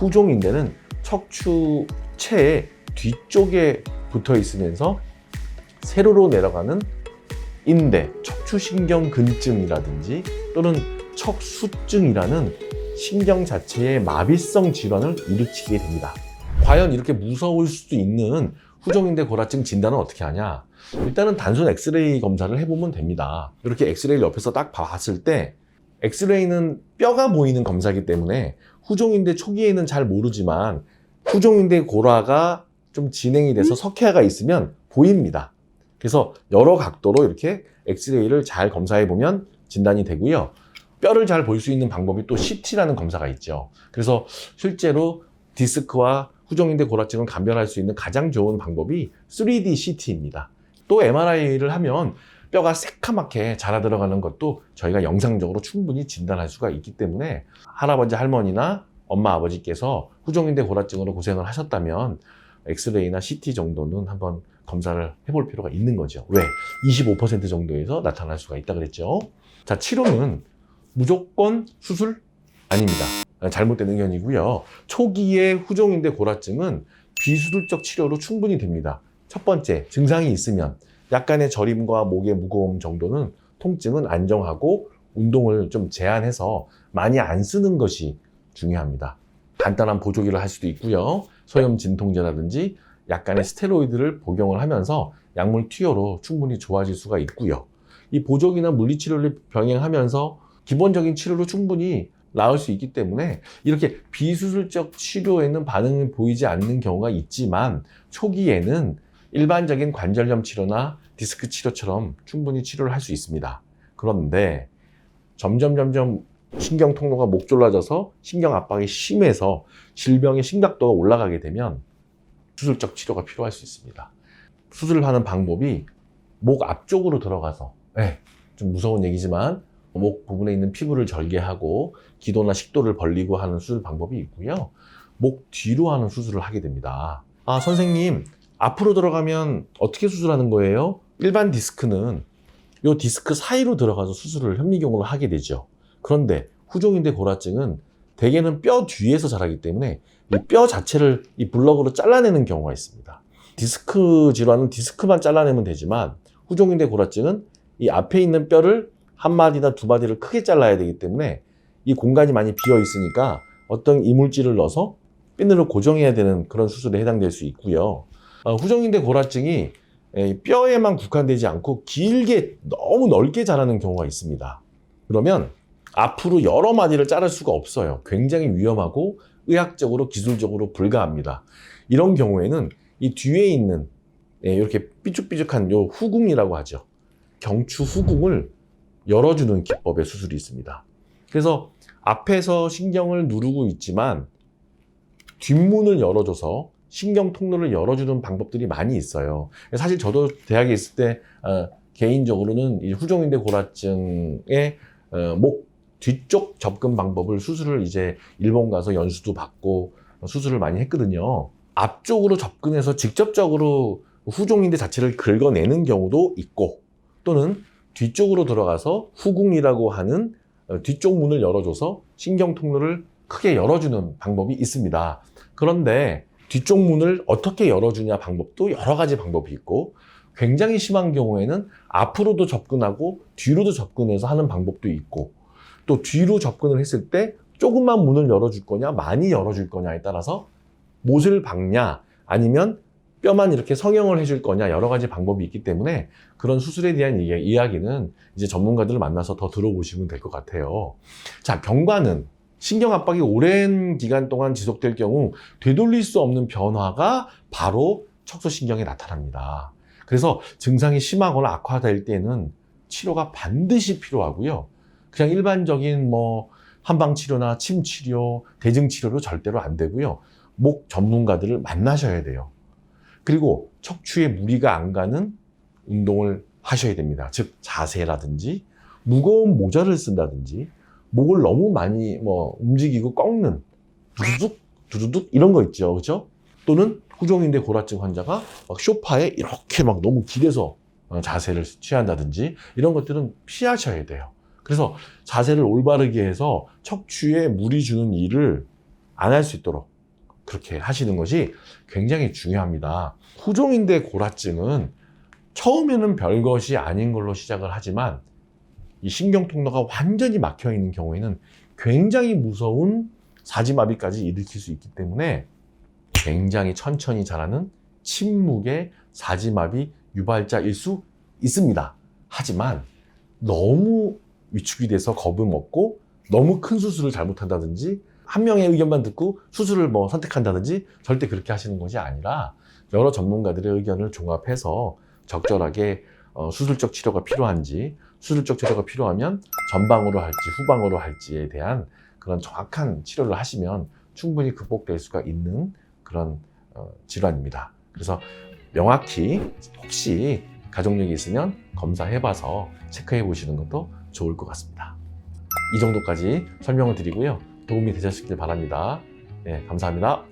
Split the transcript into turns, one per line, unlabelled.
후종인대는 척추체의 뒤쪽에 붙어 있으면서 세로로 내려가는 인대, 척추신경근증이라든지 또는 척수증이라는 신경 자체의 마비성 질환을 일으키게 됩니다. 과연 이렇게 무서울 수도 있는 후종인대 골화증 진단은 어떻게 하냐? 일단은 단순 엑스레이 검사를 해보면 됩니다. 이렇게 엑스레이를 옆에서 딱 봤을 때 엑스레이는 뼈가 보이는 검사이기 때문에 후종인대 초기에는 잘 모르지만 후종인대 골화가 좀 진행이 돼서 석회화가 있으면 보입니다. 그래서 여러 각도로 이렇게 엑스레이를 잘 검사해 보면 진단이 되고요. 뼈를 잘 볼 수 있는 방법이 또 CT라는 검사가 있죠. 그래서 실제로 디스크와 후종인대 골화증을 감별할 수 있는 가장 좋은 방법이 3D CT입니다. 또 MRI를 하면 뼈가 새카맣게 자라 들어가는 것도 저희가 영상적으로 충분히 진단할 수가 있기 때문에 할아버지 할머니나 엄마 아버지께서 후종인대 골화증으로 고생을 하셨다면 엑스레이나 CT 정도는 한번 검사를 해볼 필요가 있는 거죠. 왜? 25% 정도에서 나타날 수가 있다 그랬죠. 자, 치료는 무조건 수술 아닙니다. 잘못된 의견이고요. 초기의 후종인대 골화증은 비수술적 치료로 충분히 됩니다. 첫 번째, 증상이 있으면 약간의 저림과 목의 무거움 정도는 통증은 안정하고 운동을 좀 제한해서 많이 안 쓰는 것이 중요합니다. 간단한 보조기를 할 수도 있고요. 소염 진통제라든지 약간의 스테로이드를 복용을 하면서 약물 투여로 충분히 좋아질 수가 있고요. 이 보조기나 물리치료를 병행하면서 기본적인 치료로 충분히 나을 수 있기 때문에 이렇게 비수술적 치료에는 반응이 보이지 않는 경우가 있지만 초기에는 일반적인 관절염 치료나 디스크 치료처럼 충분히 치료를 할 수 있습니다. 그런데 점점 점점 신경 통로가 목졸라져서 신경 압박이 심해서 질병의 심각도가 올라가게 되면 수술적 치료가 필요할 수 있습니다. 수술을 하는 방법이 목 앞쪽으로 들어가서 네, 좀 무서운 얘기지만 목 부분에 있는 피부를 절개하고 기도나 식도를 벌리고 하는 수술 방법이 있고요. 목 뒤로 하는 수술을 하게 됩니다. 아, 선생님, 앞으로 들어가면 어떻게 수술하는 거예요? 일반 디스크는 이 디스크 사이로 들어가서 수술을 현미경으로 하게 되죠. 그런데 후종인대 골화증은 대개는 뼈 뒤에서 자라기 때문에 이 뼈 자체를 이 블럭으로 잘라내는 경우가 있습니다. 디스크 질환은 디스크만 잘라내면 되지만 후종인대 골화증은 이 앞에 있는 뼈를 한 마디나 두 마디를 크게 잘라야 되기 때문에 이 공간이 많이 비어 있으니까 어떤 이물질을 넣어서 핀으로 고정해야 되는 그런 수술에 해당될 수 있고요. 어, 후종인대 골화증이 에, 뼈에만 국한되지 않고 길게 너무 넓게 자라는 경우가 있습니다. 그러면 앞으로 여러 마디를 자를 수가 없어요. 굉장히 위험하고 의학적으로 기술적으로 불가합니다. 이런 경우에는 이 뒤에 있는 예, 이렇게 삐죽삐죽한 요 후궁이라고 하죠. 경추 후궁을 열어주는 기법의 수술이 있습니다. 그래서 앞에서 신경을 누르고 있지만 뒷문을 열어줘서 신경 통로를 열어주는 방법들이 많이 있어요. 사실 저도 대학에 있을 때 어, 개인적으로는 이 후종인대 골화증의 어, 목 뒤쪽 접근 방법을 수술을 이제 일본 가서 연수도 받고 수술을 많이 했거든요. 앞쪽으로 접근해서 직접적으로 후종인대 자체를 긁어내는 경우도 있고 또는 뒤쪽으로 들어가서 후궁이라고 하는 어, 뒤쪽 문을 열어줘서 신경 통로를 크게 열어주는 방법이 있습니다. 그런데 뒤쪽 문을 어떻게 열어주냐 방법도 여러 가지 방법이 있고 굉장히 심한 경우에는 앞으로도 접근하고 뒤로도 접근해서 하는 방법도 있고 또 뒤로 접근을 했을 때 조금만 문을 열어줄 거냐 많이 열어줄 거냐에 따라서 못을 박냐 아니면 뼈만 이렇게 성형을 해줄 거냐 여러 가지 방법이 있기 때문에 그런 수술에 대한 이야기는 이제 전문가들을 만나서 더 들어보시면 될 것 같아요. 자, 경과는 신경 압박이 오랜 기간 동안 지속될 경우 되돌릴 수 없는 변화가 바로 척수신경에 나타납니다. 그래서 증상이 심하거나 악화될 때는 치료가 반드시 필요하고요. 그냥 일반적인 뭐 한방 치료나 침 치료, 대증 치료로 절대로 안 되고요. 목 전문가들을 만나셔야 돼요. 그리고 척추에 무리가 안 가는 운동을 하셔야 됩니다. 즉 자세라든지 무거운 모자를 쓴다든지 목을 너무 많이 뭐 움직이고 꺾는 두두둑 두두둑 이런 거 있죠. 그렇죠? 또는 후종인대 골화증 환자가 막 쇼파에 이렇게 막 너무 길에서 어, 자세를 취한다든지 이런 것들은 피하셔야 돼요. 그래서 자세를 올바르게 해서 척추에 무리 주는 일을 안 할 수 있도록 그렇게 하시는 것이 굉장히 중요합니다. 후종인대 고라증은 처음에는 별것이 아닌 걸로 시작을 하지만 이 신경 통로가 완전히 막혀 있는 경우에는 굉장히 무서운 사지마비까지 일으킬 수 있기 때문에 굉장히 천천히 자라는 침묵의 사지마비 유발자일 수 있습니다. 하지만 너무 위축이 돼서 겁을 먹고 너무 큰 수술을 잘못한다든지 한 명의 의견만 듣고 수술을 뭐 선택한다든지 절대 그렇게 하시는 것이 아니라 여러 전문가들의 의견을 종합해서 적절하게 어, 수술적 치료가 필요한지 수술적 치료가 필요하면 전방으로 할지 후방으로 할지에 대한 그런 정확한 치료를 하시면 충분히 극복될 수가 있는 그런 어, 질환입니다. 그래서 명확히 혹시 가족력이 있으면 검사해봐서 체크해 보시는 것도 좋을 것 같습니다. 이 정도까지 설명을 드리고요. 도움이 되셨길 바랍니다. 네, 감사합니다.